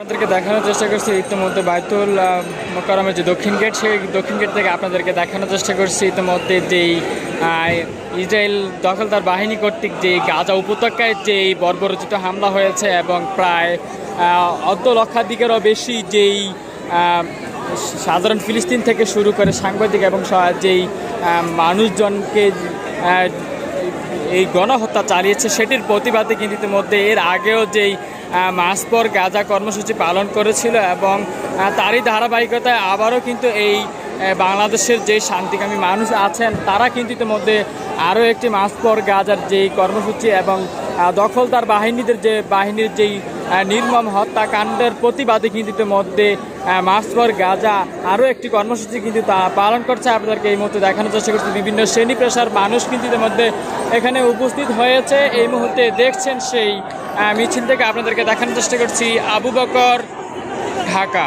আপনাদেরকে দেখানোর চেষ্টা করছি ইতিমধ্যে বাইতুল আহ, মোকাররমের যে দক্ষিণ গেট সেই দক্ষিণ গেট থেকে আপনাদেরকে দেখানোর চেষ্টা করছি। ইতিমধ্যে যেই ইসরায়েল দখলদার বাহিনী কর্তৃক যে গাজা উপত্যকায় যেই বর্বরচিত হামলা হয়েছে এবং প্রায় অর্ধ লক্ষাধিকেরও বেশি যেই সাধারণ ফিলিস্তিন থেকে শুরু করে সাংবাদিক এবং যেই মানুষজনকে এই গণহত্যা চালিয়েছে সেটির প্রতিবাদে কিন্তু ইতিমধ্যে এর আগেও যেই মাস পর গাজা কর্মসূচি পালন করেছিল এবং তারই ধারাবাহিকতায় আবারও কিন্তু এই বাংলাদেশের যে শান্তিকামী মানুষ আছেন তারা কিন্তু ইতিমধ্যে আরও একটি মাস পর গাজার যেই কর্মসূচি এবং দখলদার বাহিনীদের যে বাহিনীর যেই নির্মম হত্যাকাণ্ডের প্রতিবাদে কিন্তু ইতিমধ্যে আহ, মাস পর গাজা আরও একটি কর্মসূচি কিন্তু তা পালন করছে। আপনাদেরকে এই মুহূর্তে দেখানোর চেষ্টা করছে বিভিন্ন শ্রেণি পেশার মানুষ কিন্তু ইতিমধ্যে এখানে উপস্থিত হয়েছে। এই মুহূর্তে দেখছেন সেই মিছিল থেকে আপনাদেরকে দেখানোর চেষ্টা করছি আবু বকর ঢাকা।